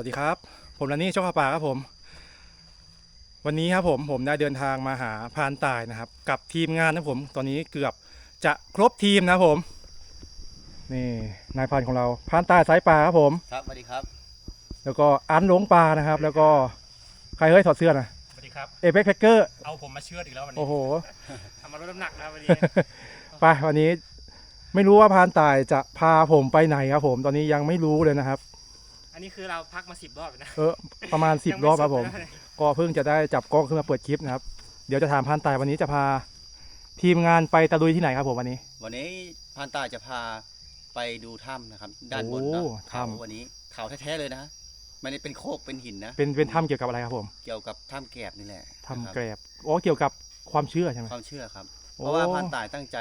วัสดีครับ ผมลันนี่ช่องข่าวป่าครับผม วันนี้ครับผมผมได้เดินทางมาหาพรานตายนะครับ กับทีมงานนะผม ตอนนี้เกือบจะครบทีมนะครับผม นี่นายพรานของเราพรานตายสายป่าครับผม ครับสวัสดีครับ แล้วก็อันหลงปลานะครับ แล้วก็ใครเฮ้ยถอดเสื้อนะสวัสดีครับเอเ e กแพคเกอร์เอาผมมาเชือดอีกแล้ววันนี้โอ้โหทำมาลดน้ำหนักนะครับวันนี้ไปวันนี้ไม่รู้ว่าพรานตายจะพาผมไปไหนครับผม ตอนนี้ยังไม่รู้เลยนะครับ อันนี้คือเราพักมาสิบรอบแล้วนะเออประมาณยัง10ไรอบครับผมสุดเลยก็เพิ่งจะได้จับกล้องขึ้นมาเปิดคลิปนะครับ เดี๋ยวจะถามพรานตายวันนี้จะพา ทีมงานไปตะลุยที่ไหนครับผมวันนี้ วันนี้พรานตาจะพาไปดูถ้ำนะครับ ด้านบนโอ้เนาะถ้ำ เขาวันนี้เขาแท้ๆเลยนะไม่ได้เป็นโคกเป็นหินนะ เป็นเป็นถ้ำเกี่ยวกับอะไรครับผมเกี่ยวกับถ้ำแกบนี่แหละถ้ำนะแกครับรบอ๋อเกี่ยวกับความเชื่อใช่ไหม ความเชื่อครับโอ้เพราะว่าพรานตายตั้งใจ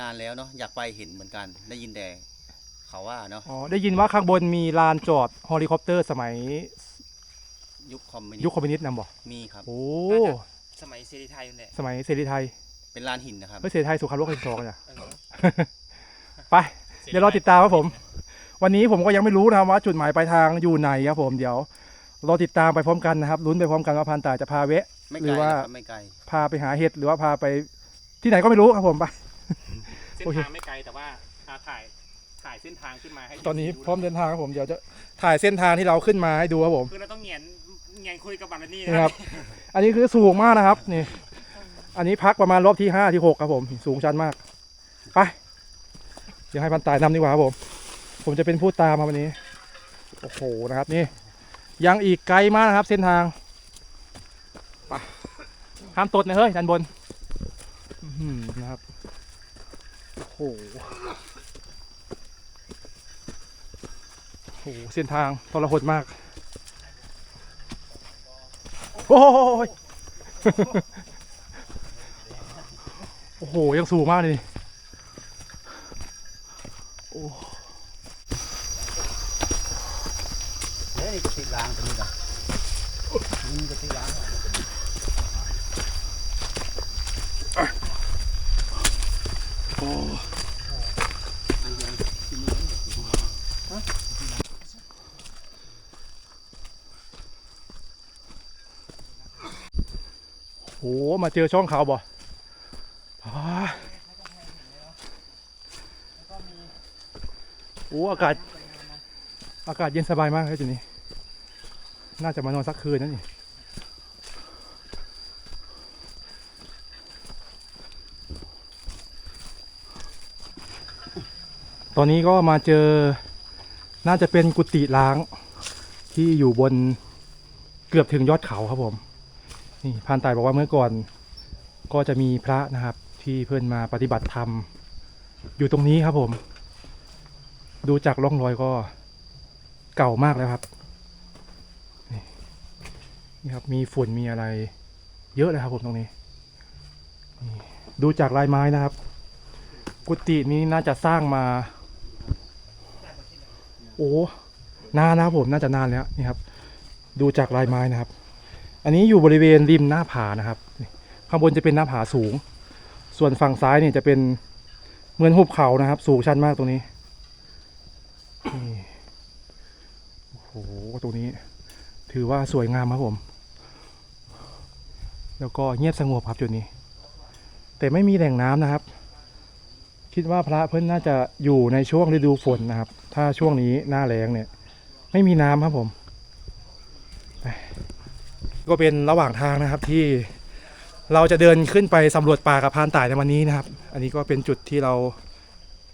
นานแล้วเนาะอยากไปเห็นเหมือนกันได้ยินแต่ เขาว่าเนาะอ๋อได้ยินว่าข้างบนมีลานจอดเฮลิคอปเตอร์สมัยยุคคอมมิวนิสยุคต์คอมมิวนิสต์นำบอกมีครับ โอ้สมัยเสรีไทยนั่นแหละสมัยเสรีไทยเป็นลานหินนะครับเฮ้ยเสรีไทยสุขาโลกครั้งที่สองเนี่ยเออไป เดี๋ยวรอติดตามครับผม วันนี้ผมก็ยังไม่รู้นะครับว่าจุดหมายปลายทางอยู่ไหนครับผมเดี๋ยวรอติดตามไปพร้อมกันนะครับลุ้นไปพร้อมกันว่าพรานตายจะพาเวะไม่หไกรืลอว่านะครับไม่ไกลพาไปหาเห็ดหรือว่าพาไปที่ไหนก็ไม่รู้ครับผมไปเส้นโอเคทางไม่ไกลแต่ว่าอ่าถ่ายถ่ายเส้นทางขึ้นมาให้ตอนนี้ดูพร้อมเดินทางครับผมเดี๋ยวจะถ่ายเส้นทางที่เราขึ้นมาให้ดูครับผมคือเราต้องเงียนเงียนคุยกับบัลลนี่นี่ครับ อันนี้คือสูงมากนะครับนี่ อันนี้พักประมาณรอบที่ห้าที่หกครับผม สูงชันมากไปเดี๋ยวให้พันตายนำดีกว่าครับผม ผมจะเป็นผู้ตามมาวันนี้โอ้โหนะครับนี่ ยังอีกไกลมากนะครับเส้นทางไปห้ามตดนะเฮ้ยด้านบนอื้อหือนะครับโอ้โห โอ้โหเส้นทางทรหดมาก โอ้ยโอ้โห ยังสูงมากเลยนี่โอ้ เฮ้ยกระติกล้างตรงนี้กันนี่กระติกล้าง โห มา เจอช่องเขาบ่โอ้อากาศ อากาศเย็นสบายมากเลยจุดนี้ น่าจะมานอนสักคืนนั่นนี่ตอนนี้ก็มาเจอ น่าจะเป็นกุฏิล้างที่อยู่บนเกือบถึงยอดเขาครับผม นี่พานตายบอกว่าเมื่อก่อน ก็จะมีพระนะครับ ที่เพื่อนมาปฏิบัติธรรม อยู่ตรงนี้ครับผม ดูจากร่องรอยก็เก่ามากแล้วครับ นี่ครับมีฝุ่นมีอะไร เยอะเลยครับผมตรงนี้ดูจากลายไม้นะครับ กุฏินี้น่าจะสร้างมา โอ้นานนะครับผมน่าจะนานแล้วนี่ครับ ดูจากลายไม้นะครับ อันนี้อยู่บริเวณริมหน้าผานะครับนี่ ข้างบนจะเป็นหน้าผาสูง ส่วนฝั่งซ้ายเนี่ยจะเป็นเหมือนหุบเขานะครับ สูงชันมากตรงนี้โอ้โหตรงนี้ ถือว่าสวยงามครับผม แล้วก็เงียบสงบครับจุดนี้ แต่ไม่มีแหล่งน้ำนะครับ คิดว่าพระเพิ่นน่าจะอยู่ในช่วงฤดูฝนนะครับ ถ้าช่วงนี้หน้าแล้งเนี่ย ไม่มีน้ำครับผมก็เป็นระหว่างทางนะครับที่ เราจะเดินขึ้นไปสำรวจป่ากับพรานต่ายในวันนี้นะครับ อันนี้ก็เป็นจุดที่เรา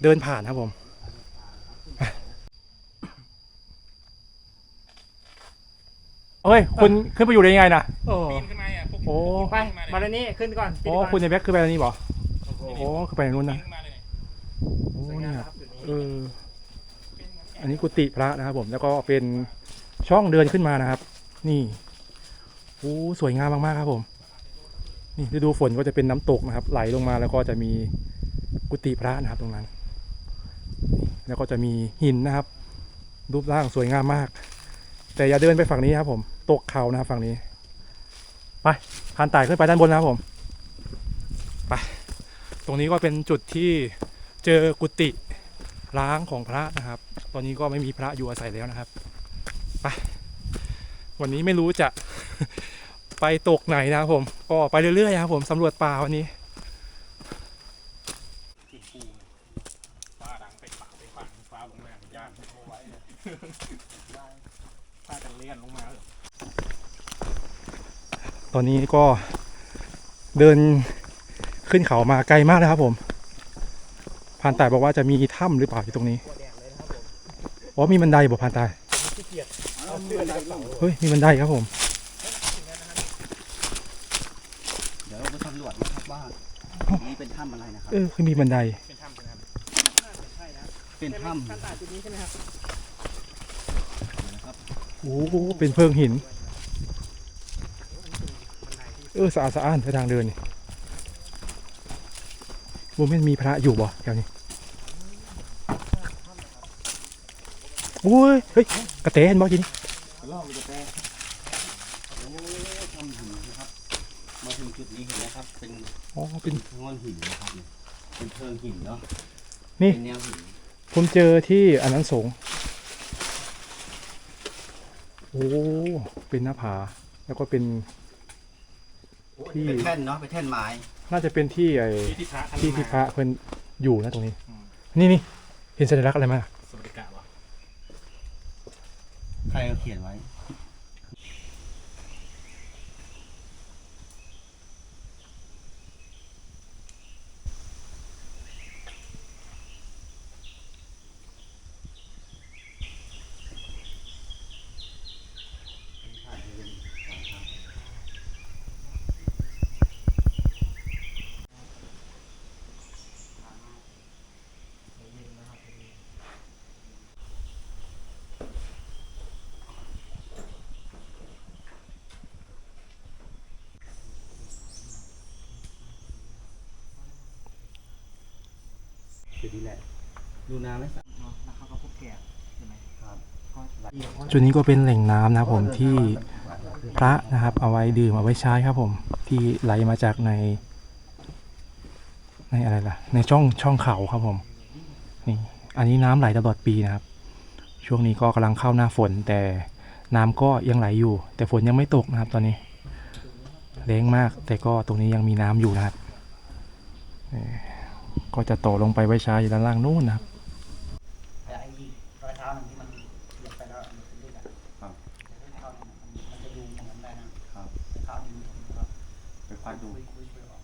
เดินผ่านครับผมไปเฮ้ยคุณขึ้นไปอยู่ได้ยังไงนะปีนขึ้นมาอะพวกโอ้ไปบัลลนี่ขึ้นก่อนโอ้คุณในแบ็คขึ้นไปอันนี้บ่โอ้ขึ้นไปทางนู้นปีนะนขึ้นมาเลยโอ้สวยงาเนี่มยนะครับจุดนี้เอออันนี้กุฏิพระนะครับผมแล้วก็เป็นช่องเดินขึ้นมานะครับ นี่โอ้สวยงามมากๆครับผม นี่ฤดูฝนก็จะเป็นน้ำตกนะครับ ไหลลงมาแล้วก็จะมีกุฏิพระนะครับตรงนั้น แล้วก็จะมีหินนะครับ รูปร่างสวยงามมาก แต่อย่าเดินไปฝั่งนี้ครับ ผมตกเขานะครับฝั่งนี้ ไปพานไต่ขึ้นไปด้านบนนะครับผมไปตรงนี้ก็เป็นจุดที่เจอกุฏิร้างของพระนะครับ ตอนนี้ก็ไม่มีพระอยู่อาศัยแล้วนะครับ ไป วันนี้ไม่รู้จะ ไปตกไหนนะครับผม ก็ไปเรื่อยๆนะครับผมสำรวจป่าวันนี้ป้าดังไปปาไปฝังฟ้าลงมาย่านโมไว้เนี่ยฟ้าจะเลี่ยนลงมาตอนนี้ก็เดินขึ้นเขามาไกลมากนะครับผมพรานตายบอกว่าจะมีถ้ำหรือเปล่าอยู่ตรงนี้อ๋อมีบันไดบอกพรานตายเฮ้ยมีบันไดครับผม เดี๋ยวเราไปสำรวจนะครับว่านี่เป็นถ้ำอะไรนะครับ เออคือมีบันได เป็นถ้ำเป็นถ้ำเป็นถ้ขั้นตาจุดนี้ใช่ไหมครับำนะครับโอ้โหเป็นเพิงหิน เออสะอาดสะอ้านไปทางเดินนี่โมเมนมีพระอยู่บ่แถวนี้โอ้ยเฮ้ยกระเตเห็นบ่กินรอบมันจะแปรโอ้ถ้ำหินนะครับ มาถึงจุดนี้เห็นไหมครับ เป็นอ๋อเป็นงอนหินนะครับ เนี่ยเป็นเพิงหินเนาะนี่ เป็นแนวหินผมเจอที่อันนั้นสงส์โอ้ เป็นหน้าผา แล้วก็เป็นที่ เป็นแท่นเนาะเป็นแท่นไม้น่าจะเป็นที่ไอ้ที่ที่พระท่านที่ที่พระเพิ่นอยู่นะตรงนี้อืมนี่นี่เห็นสัญลักษณ์อะไรไหมสวัสดิกะวะใครเอาเขียนไว้ จุดนี้แหละ ดูน้ำไหมครับแล้วเขาก็พบแกะใช่ไหมครับจุดนี้ก็เป็นแหล่งน้ำนะครับผมที่พระนะครับ เอาไว้ดื่มเอาไว้ใช้ครับผม ที่ไหลมาจากใน ในอะไรล่ะ ในช่องช่องเขาครับผมนี่อันนี้น้ำไหลตลอดปีนะครับ ช่วงนี้ก็กำลังเข้าหน้าฝน แต่น้ำก็ยังไหลอยู่ แต่ฝนยังไม่ตกนะครับ ตอนนี้แรงมาก แต่ก็ตรงนี้ยังมีน้ำอยู่นะครับเอ่ ก็จะโตลงไปไว้ใช้อยู่ด้านล่างนู้นนะครับไอ้รอยเท้าหนึ่งที่มันเหยียบไปแล้วมันเป็นเลือดอะครับเท้าเนี่ยมันมันจะดูของมันได้นะครับเท้านี่มันครับไปควัดดูคุยคุยช่วยออก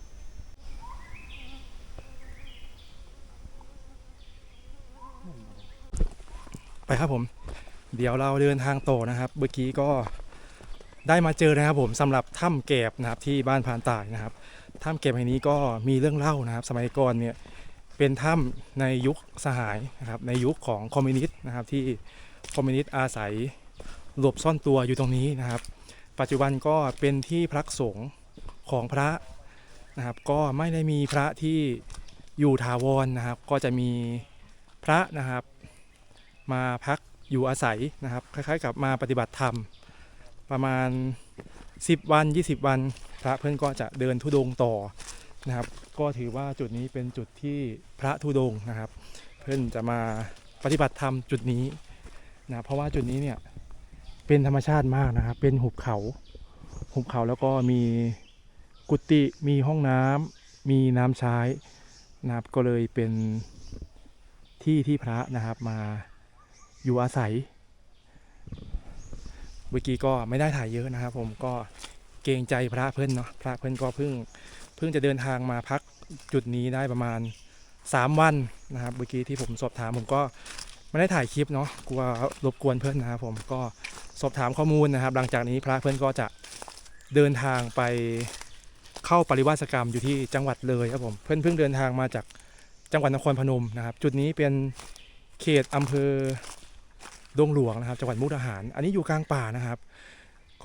ไปครับผม เดี๋ยวเราเดินทางต่อนะครับ เมื่อกี้ก็ได้มาเจอนะครับผมสำหรับถ้ำแกบนะครับที่บ้านพานตายนะครับ ถ้ำแกบแห่งนี้ก็มีเรื่องเล่านะครับ สมัยก่อนเนี่ยเป็นถ้ำในยุคสหายนะครับในยุคของคอมมิวนิสต์นะครับที่คอมมิวนิสต์อาศัยหลบซ่อนตัวอยู่ตรงนี้นะครับ ปัจจุบันก็เป็นที่พักสงฆ์ของพระนะครับก็ไม่ได้มีพระที่อยู่ถาวรนะครับ ก็จะมีพระนะครับ มาพักอยู่อาศัยนะครับ คล้ายๆ กับมาปฏิบัติธรรม ประมาณ 10 วัน 20 วัน พระเพื่อนก็จะเดินธุดงต่อนะครับ ก็ถือว่าจุดนี้เป็นจุดที่พระธุดงนะครับ เพื่อนจะมาปฏิบัติธรรมจุดนี้นะเพราะว่าจุดนี้เนี่ยเป็นธรรมชาติมากนะครับ เป็นหุบเขาหุบเขาแล้วก็มีกุฏิมีห้องน้ำมีน้ำใช้นะครับ ก็เลยเป็นที่ที่พระนะครับมาอยู่อาศัยเมื่อกี้ก็ไม่ได้ถ่ายเยอะนะครับ ผมก็ เกรงใจพระเพื่อนเนาะพระเพื่อนก็เพิ่งเพิ่งจะเดินทางมาพักจุดนี้ได้ประมาณ 3 วันนะครับเมื่อกี้ที่ผมสอบถามผมก็ไม่ได้ถ่ายคลิปเนาะกลัวรบกวนเพื่อนนะครับผมก็สอบถามข้อมูลนะครับ หลังจากนี้พระเพื่อนก็จะเดินทางไปเข้าปริวาสกรรมอยู่ที่จังหวัดเลยครับผมเพื่อนเพิ่งเดินทางมาจากจังหวัดนครพนมนะครับ จุดนี้เป็นเขตอำเภอดงหลวงนะครับ จังหวัดมุกดาหาร อันนี้อยู่กลางป่านะครับ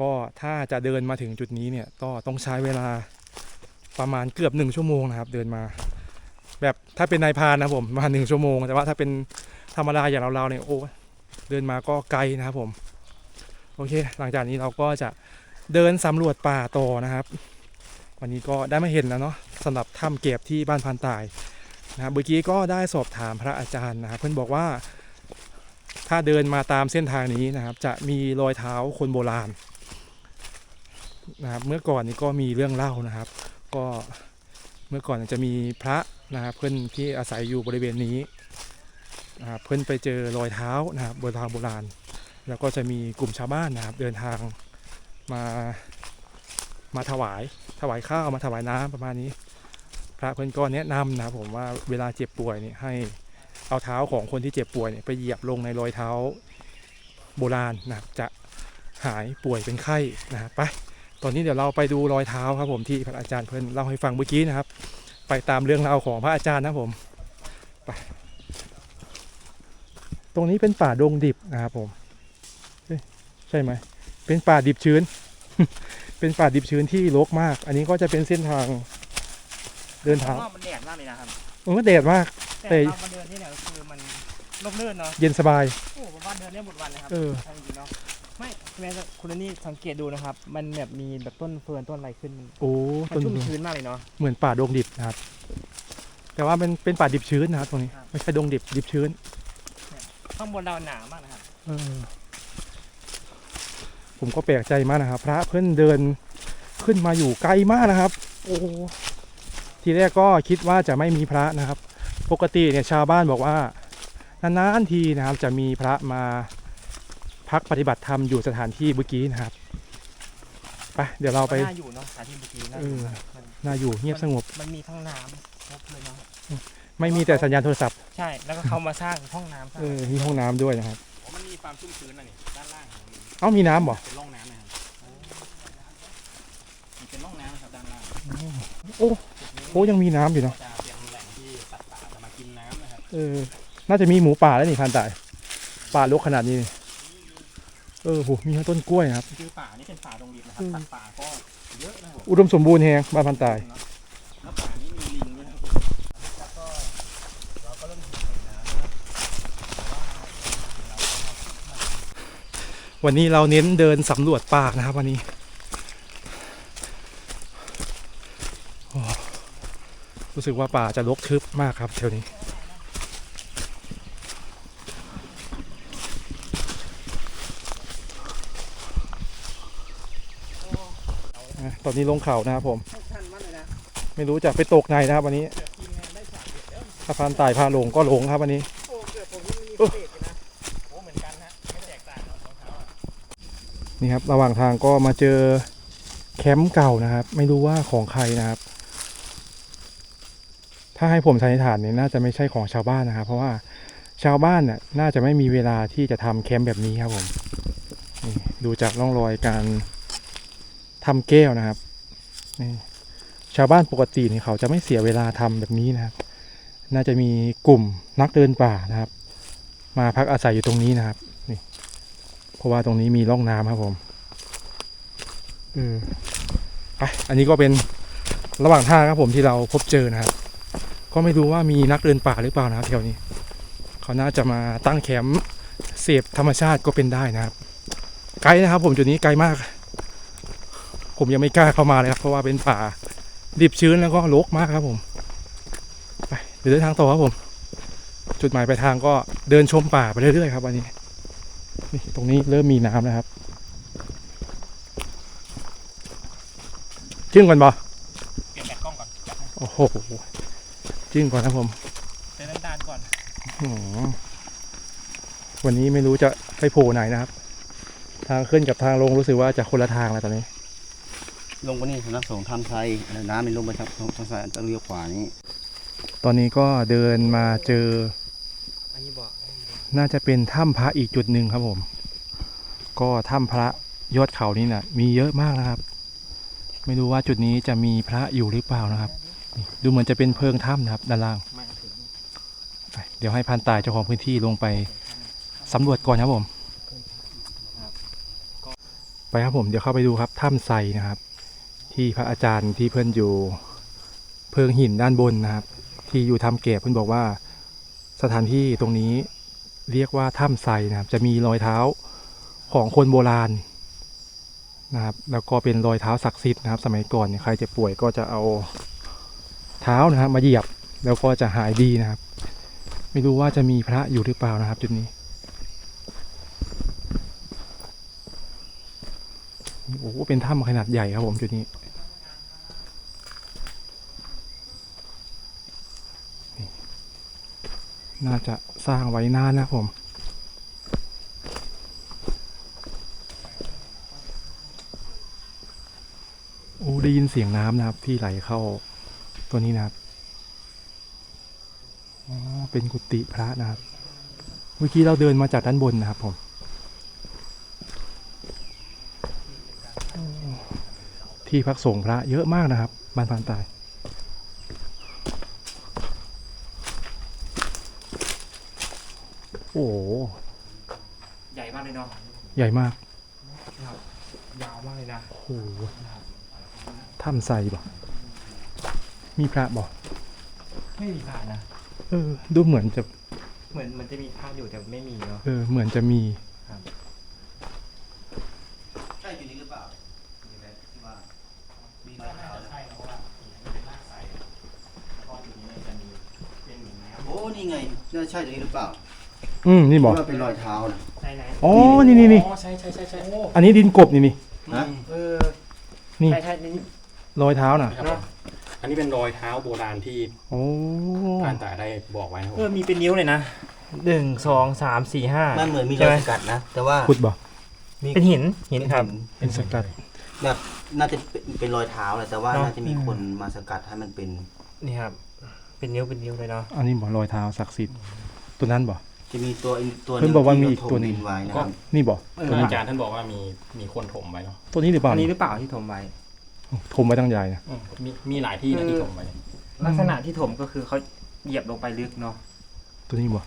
ก็ถ้าจะเดินมาถึงจุดนี้เนี่ยก็ต้องใช้เวลาประมาณเกือบหนึ่งชั่วโมงนะครับ เดินมา แบบถ้าเป็นนายพานนะผมมาหนึ่งชั่วโมง แต่ว่าถ้าเป็นธรรมดาอย่างเราเราๆเนี่ยโอ้เดินมาก็ไกลนะครับผมโอเค หลังจากนี้เราก็จะเดินสำรวจป่าต่อนะครับ วันนี้ก็ได้มาเห็นแล้วเนาะสำหรับถ้ำเก็บที่บ้านพันตายนะครับเมื่อกี้ก็ได้สอบถามพระอาจารย์นะครับ เพื่อนบอกว่าถ้าเดินมาตามเส้นทางนี้นะครับ จะมีรอยเท้าคนโบราณ นะครับเมื่อก่อนนี้ก็มีเรื่องเล่านะครับ ก็เมื่อก่อนจะมีพระนะครับเพื่อนที่อาศัยอยู่บริเวณนี้นะครับเพื่อนไปเจอรอยเท้านะครับบนทางโบราณ แล้วก็จะมีกลุ่มชาวบ้านนะครับ เดินทางมามาถวายถวายข้าวมาถวายน้ำประมาณนี้ พระเพื่อนก็แนะนำนะครับผมว่าเวลาเจ็บป่วยเนี่ยให้เอาเท้าของคนที่เจ็บป่วยเนี่ยไปเหยียบลงในรอยเท้าโบราณนะครับจะหายป่วยเป็นไข้นะครับไป ตอนนี้เดี๋ยวเราไปดูรอยเท้าครับผมที่พระอาจารย์เพิ่นเล่าให้ฟังเมื่อกี้นะครับ ไปตามเรื่องราวของพระอาจารย์นะครับผมไปตรงนี้เป็นป่าดงดิบนะครับผมเอ๊ะใช่ไหมเป็นป่าดิบชื้น เป็นป่าดิบชื้นที่รกมาก อันนี้ก็จะเป็นเส้นทางเดินผทางมว่ามันแดดมากเลยนะครับมันก็แดดมากแต่แต่เรามาเดินที่เนี่ยก็คือมันร่มรื่นเนาะเย็นสบายโอ้ผมว่าเดินได้หมดวันเลยครับเออ แม้คุณนี่สังเกตดูนะครับ มันแบบมีแบบต้นเฟิร์นต้นอะไรขึ้นมันโอ้มันต้นชุ่มไม้ชื้นมากเลยเนาะ เหมือนป่าดงดิบนะครับ แต่ว่าเป็นเป็นป่าดิบชื้นนะครับตรงนี้ ครับ ไม่ใช่ดงดิบดิบชื้น ข้างบนเราหนามากนะครับ เออผมก็แปลกใจมากนะครับ พระเพื่อนเดินขึ้นมาอยู่ไกลมากนะครับ โอ้โหทีแรกก็คิดว่าจะไม่มีพระนะครับ ปกติเนี่ยชาวบ้านบอกว่านานๆทีนะครับ จะมีพระมา พักปฏิบัติธรรมอยู่สถานที่เมื่อกี้นะครับไปเดี๋ยวเราไป น่าอยู่เนาะสถานที่เมื่อกี้น่าเออยู่อมากมันน่าอยู่เงียบสงบ มันมีทั้งน้ำครบเลยเนาะไม่มีแต่สัญญาณโทรศัพท์ใช่แล้วก็เขามาสร้างห้องน้ำสร้างเออมีห้องน้ำด้วยนะครับผมมันมีความชุ่มชื้นนะนี่ด้านล่างของมันเอ้ามีน้ำบ่เป็นร่องน้ำนะครับมันเป็นร่องน้ำนะครับด้านล่างโอ้ยังมีน้ำอยู่เนาะจะเป็นแหล่งที่สัตว์ป่าจะมากินน้ำนะครับ เออน่าจะมีหมูป่าแล้วนี่พันตายป่าลกขนาดนี้นี่ เออโหมีทั้งต้นกล้วยนะครับ คือป่านี่เป็นป่าดงดิบนะครับอืมสัตว์ป่าก็เยอะนะครับผมอุดมสมบูรณ์แฮงบ้านพันตาย แล้วป่านี้มีลิงด้วยนะครับแล้วก็เราก็เริ่มเห็นน้ำนะครับวันนี้เราเน้นเดินสำรวจป่านะครับ วันนี้โอ้รู้สึกว่าป่าจะรกทึบมากครับแถวนี้ ตอนนี้ลงเขานะครับผมชันมากเลยนะไม่รู้จะไปตกไหนนะครับวันนี้ทีมงานได้ฉากเดียวถ้าพานตายพาลงก็ลงครับวันนี้โอ้เกิดผมยังมีเศษอยู่นะโอ้เหมือนกันฮะไม่แตกต่างกับรองเท้าอะนี่ครับระหว่างทางก็มาเจอแคมป์เก่านะครับ ไม่รู้ว่าของใครนะครับ ถ้าให้ผมสันนิษฐานเนี่ยน่าจะไม่ใช่ของชาวบ้านนะครับ เพราะว่าชาวบ้านเนี่ยน่าจะไม่มีเวลาที่จะทำแคมป์แบบนี้ครับผมนี่ดูจากร่องรอยการ ทำแก้วนะครับชาวบ้านปกตินี่เขาจะไม่เสียเวลาทำแบบนี้นะครับ น่าจะมีกลุ่มนักเดินป่านะครับ มาพักอาศัยอยู่ตรงนี้นะครับนี่เพราะว่าตรงนี้มีร่องน้ำครับผมเออไปอันนี้ก็เป็นระหว่างทางครับผมที่เราพบเจอนะครับ ก็ไม่รู้ว่ามีนักเดินป่าหรือเปล่านะครับแถวนี้ เขาน่าจะมาตั้งแคมป์เสพธรรมชาติก็เป็นได้นะครับ ไกลนะครับผมจุดนี้ไกลมาก ผมยังไม่กล้าเข้ามาเลยครับ เพราะว่าเป็นป่าดิบชื้นแล้วก็รกมากครับผมไปเดี๋ยวเดินทางต่อครับผม จุดหมายปลายทางก็เดินชมป่าไปเรื่อยๆครับวันนี้นี่ตรงนี้เริ่มมีน้ำนะครับจึ้งก่อนบอเปลี่ยนแบตกล้องก่อนโอ้โหจึ้งก่อนนะผมเดินดานๆก่อนอืมวันนี้ไม่รู้จะไปโผล่ไหนนะครับ ทางขึ้นกับทางลงรู้สึกว่าจะคนละทางแล้วตอนนี้ ลงไปนี่สำนักสงฆ์ธรรมไทยน้ำมันลงไปครับทางซ้ายต้องเลี้ยวขวานี้ ตอนนี้ก็เดินมาเจออันนี้บอกน่าจะเป็นถ้ำพระอีกจุดหนึ่งครับผม ก็ถ้ำพระยอดเขานี่นะมีเยอะมากนะครับ ไม่รู้ว่าจุดนี้จะมีพระอยู่หรือเปล่านะครับ ดูเหมือนจะเป็นเพิงถ้ำนะครับด้านล่าง เดี๋ยวให้พันตายเจ้าของพื้นที่ลงไปสำรวจก่อนครับผม ไปครับผมเดี๋ยวเข้าไปดูครับถ้ำไซนะครับ ที่พระอาจารย์ที่เพื่อนอยู่ เพิงหินด้านบนนะครับ ที่อยู่ถ้ำเก็บเพื่อนบอกว่า สถานที่ตรงนี้เรียกว่าถ้ำไซนะครับ จะมีรอยเท้าของคนโบราณนะครับ แล้วก็เป็นรอยเท้าศักดิ์สิทธิ์นะครับ สมัยก่อนเนี่ยใครจ็บป่วยก็จะเอาเท้านะครับ มาเหยียบแล้วก็จะหายดีนะครับ ไม่รู้ว่าจะมีพระอยู่หรือเปล่านะครับ จุดนี้โอ้โหเป็นถ้ำขนาดใหญ่ครับผมจุดนี้ น่าจะสร้างไว้นานนะครับผม โอ้ได้ยินเสียงน้ำนะครับ ที่ไหลเข้าตัวนี้นะครับอ๋อเป็นกุฏิพระนะครับ เมื่อกี้เราเดินมาจากด้านบนนะครับผมที่พักสงฆ์พระเยอะมากนะครับบ้านพานตาย โอ้โหใหญ่มากเลยเนาะใหญ่มากยาวมากเลยนะโอ้โหถ้ำใส่บ่มีพระบ่ไม่มีผ่านนะเออ ดูเหมือนจะ เหมือนมันจะมีภาพอยู่แต่ไม่มีเนาะเออ เหมือนจะมีใช่จุดนี้หรือเปล่าที่ว่ามีรอยเท้านะใช่เพราะว่าหินเป็นรากไทรแล้วก็จุดนี้มันจะมีเป็นเหมือนน้ำโอ้นี่ไงน่าใช่จุดนี้หรือเปล่า อืมนี่เพบ่ราะว่าเป็นรอยเท้านะ ไหนไหนอ๋อ นี่นี่นี่อ๋อใช่ใช่ใช่ใช่อันนี้ดินกบนี่นี่ ฮะ เออนี่ ใช่ใช่นี่รอยเท้าน่ะ ครับผมอันนี้เป็นรอยเท้าโบราณที่โอ้ผ่านตายได้บอกไว้นะครับเออมีเป็นนิ้วเลยนะหนึ่งสองสามสี่ห้ามันเหมือนมีรใช่อไหยสกัดนะ แต่ว่าขุดบ่มีเป็นหินหินครับ เป็นสกัด แบบน่าจะเป็นเป็นรอยเท้าแหละแต่ว่าเนอะ น่าจะมีคนมาสกัดให้มันเป็นนี่ครับ เป็นนิ้วเป็นนิ้วเลยเนาะอันนี้บ่รอยเท้าศักดิ์สิทธิ์ตัวนั้นบ่ จะมีตัวอีกตัวหเพิ่นึนงบอกว่ามีที่อีกตัวหนึ่งถมดิไว้นะครับนี่บ่พระอาจารย์ท่านบอกว่ามีมีคนถมไว้เนาะตัวนี้หรือเปล่าอันนี้หรือเปล่าที่ถมไว้ถมไว้ตั้งใหญ่นะอืมมีมีหลายที่นะที่ถมไว้ ลักษณะที่ถมก็คือเขาเหยียบลงไปลึกเนาะตัวนี้บ่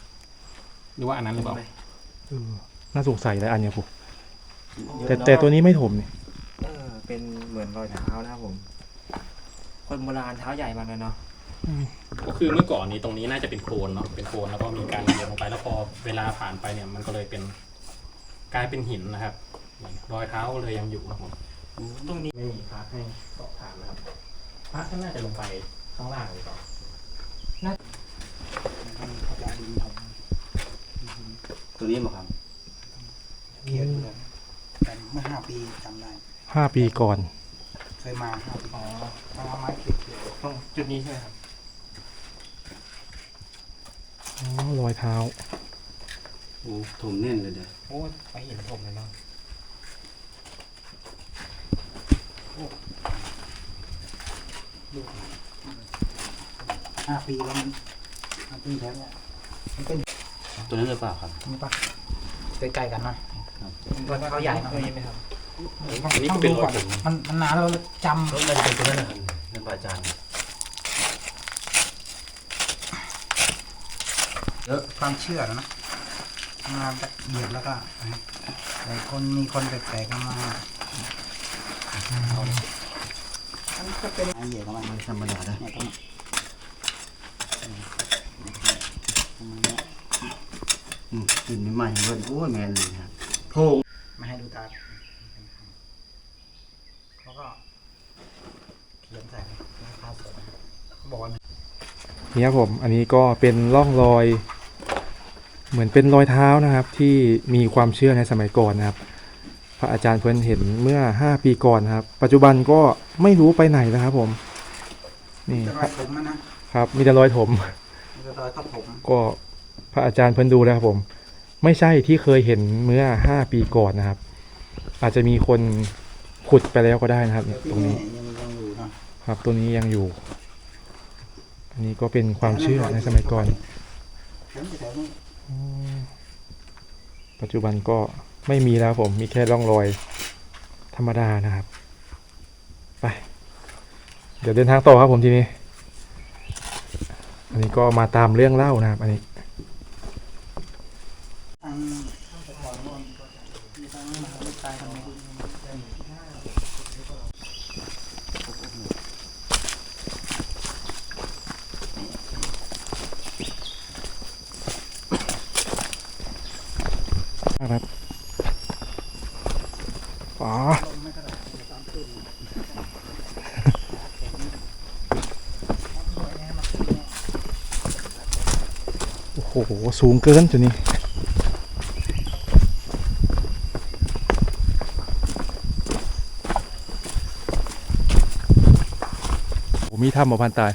หรือว่าอันนั้นหรือเปล่าเออน่าสงสัยหลายอันเนี่ยผมเยอะแต่เนอะแต่ตัวนี้ไม่ถมนี่เออเป็นเหมือนรอยเท้านะครับผม คนโบราณเท้าใหญ่มากเลยเนาะ ก็คือเมื่อก่อนนี้ตรงนี้น่าจะเป็นโคลนเนาะเป็นโคลนแล้วก็มีการเหยียบลงไปแล้วพอเวลาผ่านไปเนี่ย มันก็เลยเป็นกลายเป็นหินนะครับรอยเท้าก็เลยยังอยู่นะครับผมตรงนี้ไม่มีพระให้สอบถามนะครับพระท่านน่าจะลงไปข้างล่างหรือเปล่าตัวนี้มาครับเขียนเลยแต่เมื่อห้าปีจำได้ห้าปีก่อน เคยมาห้าปีอ๋อต้องเอาไม้เขียนเขียนตรงจุดนี้ใช่ไหมครับ อ๋อรอยเท้า โอ้ถมแน่นเลยเด้อโอ้ไปเห็นผมเลยเนาะห้าปีแล้วมันห้าปีแล้วเนี่ยมันเป็นตัวนั้นหรือเปล่าครับนี่ปะใกล้ๆกันนะรอยเท้าใหญ่เนาะตัวนี้ไหมครับอันนี้ต้ก็องเป็นดูรก่ออยนผมมันมันนานแล้วจรถมันเป็นตัวนั้นนะครับนั่นพระอาจารย์ เยอะความเชื่อนะมาแบบเหยียบแล้วก็แต่คนมีคนแปลกๆเข้ามาอันนี้ก็เป็นไอเหยียบเข้ามาไม่ธรรมดานะเนี่ยตรงนี้อืมกลิ่นใหม่ๆเลยโอ้ยแมนเลยครับไม่ให้ดูตาเขาก็เขียนใส่ราคาสดนะครับเขาบอกว่านี่ครับผม อันนี้ก็เป็นร่องรอย เหมือนเป็นรอยเท้านะครับที่มีความเชื่อในสมัยก่อนนะครับ พระอาจารย์เพิ่นเห็นเมื่อ 5 ปีก่อนนะครับ ปัจจุบันก็ไม่รู้ไปไหนนะครับผม นี่จะรอยผมนะนะครับ มีแต่รอยถมมันจะรอยต้องผมก็พระอาจารย์เพิ่นดูแล้วครับผม ไม่ใช่ที่เคยเห็นเมื่อ 5 ปีก่อนนะครับ อาจจะมีคนขุดไปแล้วก็ได้นะครับเดี๋ยวตที่รงนี่นี้ยังยังอยู่เนาะครับตัวนี้ยังอยู่ อันนี้ก็เป็นความเชื่อในสมัยก่อน ปัจจุบันก็ไม่มีแล้วผมมีแค่ร่องรอยธรรมดานะครับ ไป เดี๋ยวเดินทางต่อครับผมทีนี้ อันนี้ก็มาตามเรื่องเล่านะครับ อันนี้ โอ้โห สูงเกินจุดนี้มีถ้ำหมาพันตาย